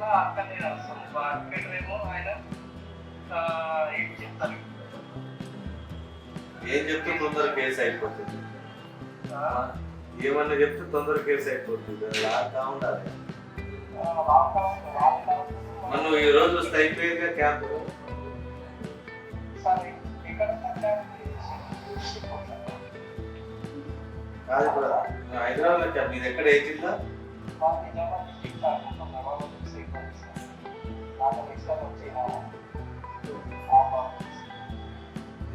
మళ్ళీ అక్కడ నేను వస్తాను మార్కెట్ ఏమో ఆయన ఏం చెప్తారు? ఏం చెప్తే తొందర కేసు అయిపోతుంది. ఏమన్నా చెప్తే తొందర కేసు అయిపోతుంది. లాగా ఉండాలి. మనం ఈ రోజు వస్తే అయిపోయేదిగా క్యాంప్? కాదు ఇప్పుడు హైదరాబాద్ క్యాంప్. మీది ఎక్కడ? ఏ జిల్లా?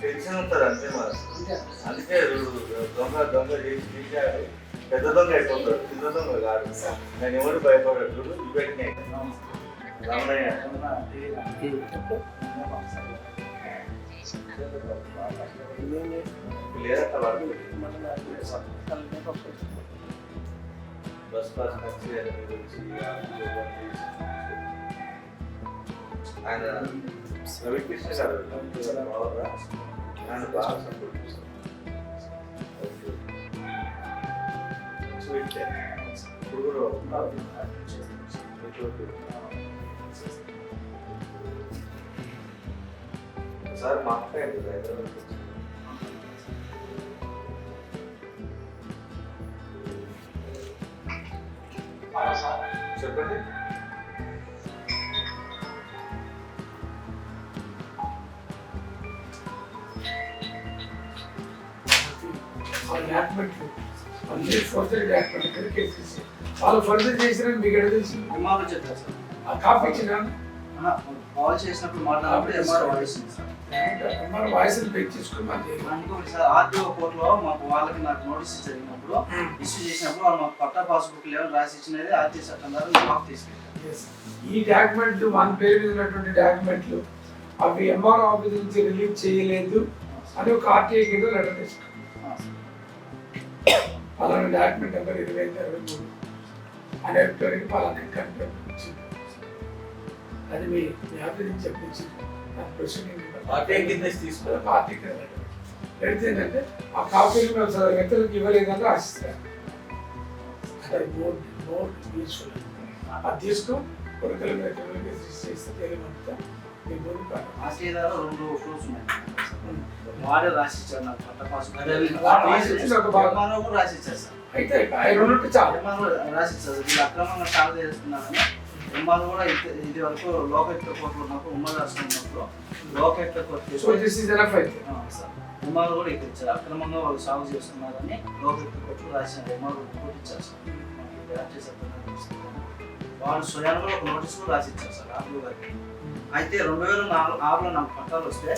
టెన్షన్ ఉంటుంది అంతే మరి. అందుకే దొంగ దొంగ చేసి పెద్ద దొంగ అయిపోతాడు చిన్న దొంగ కాదు. నేను ఎవరు భయపడట్లేదు ఇవన్నీ రమణయ్య లేదట బస్ పాస్ ఖర్చు గురించి ఆయన రవికృష్ణ బావరా? ఆయన బాగా సపోర్ట్ చేస్తారు ఇప్పుడు కూడా మా అక్క హైదరాబాద్ చెప్పండి వాళ్ళు ఫర్దర్ చేసిరని మీకు ఎక్కడ తెలుసు కాపీ ఇచ్చిన కాల్ చేసినప్పుడు మాట్లాడినప్పుడు వాయిస్ ఉంది సార్. ఆర్టీఓ కోర్టులో మాకు వాళ్ళకి నాకు నోటీస్ జరిగినప్పుడు ఇష్యూ చేసినప్పుడు వాళ్ళు మాకు పట్టా పాస్బుక్ లేవని రాసి ఇచ్చినది ఆర్టీ చట్టం ద్వారా మాకు తీసుకెళ్ళారు Yes. ఈ డాక్యుమెంట్లు మన పేరు మీద ఉన్నటువంటి డాక్యుమెంట్లు అవి ఎంఆర్ఓ ఆఫీస్ నుంచి రిలీజ్ చేయలేదు అని ఒక ఆర్టీఐ కింద లెటర్ తీసుకున్నాం. పలానా డాక్యుమెంట్ నెంబర్ ఇరవై ఐదు అరవై మూడు అనే పేరుకి పలానా వచ్చింది. అది మీ ఆఫీస్ నుంచి తీసుకో పార్టీ పెడితే ఏంటంటే ఆ కాపీలు మేము వ్యక్తులకు ఇవ్వలేదని రాసిస్తారు అది మోర్ మోర్ యూస్ఫుల్ అది తీసుకో కొడుకుల తెలియమంతా సార్. అయితే అవి రెండు ఉంటే చాలు. ఎంఆర్ఓ వీళ్ళు ఎంఆర్ఓ కూడా ఇది- వరకు లోకెట్ కోర్టులో ఉన్నప్పుడు ఉమ్మడి రాష్ట్రం ఉన్నప్పుడు కోర్టు ఇస్ ఎనఫ్ అయితే ఎంఆర్ఓ కూడా ఇక్కడ ఇచ్చారు అక్రమంగా వాళ్ళు సాగు చేస్తున్నారని లోకెట్ కోర్టు రాసిన ఎంఆర్ఓ రిపోర్ట్ ఇచ్చారు సార్. మనకి. వాళ్ళు స్వయంగా ఒక నోటీస్ కూడా రాసి ఇచ్చారు సార్ ఆర్డీఓ గారికి. అయితే రెండు వేల నాలుగు ఆరులో నాకు పట్టాలు వస్తే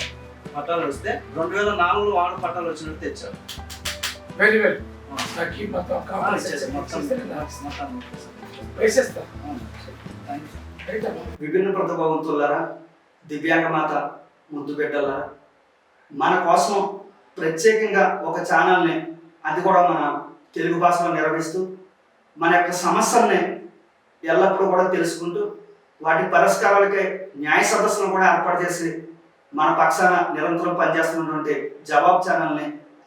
పట్టాలు వస్తే రెండు వేల నాలుగులో వాడు పట్టాలు వచ్చినట్టు తెచ్చారు. వెరీ వెల్ నాకు మొత్తం మొత్తం మొత్తం వేసేస్తా విభిన్న ప్రతిభావంతులారా దివ్యాంగ మాత ముద్దు బిడ్డలారా మన కోసం ప్రత్యేకంగా ఒక ఛానల్ని అది కూడా మన తెలుగు భాషలో నిర్వహిస్తూ మన యొక్క సమస్యల్ని ఎల్లప్పుడూ కూడా తెలుసుకుంటూ వాటి పరిష్కారాలకే న్యాయ సదస్సును కూడా ఏర్పాటు చేసి మన పక్షాన నిరంతరం పనిచేస్తున్నటువంటి జవాబ్ ఛానల్ని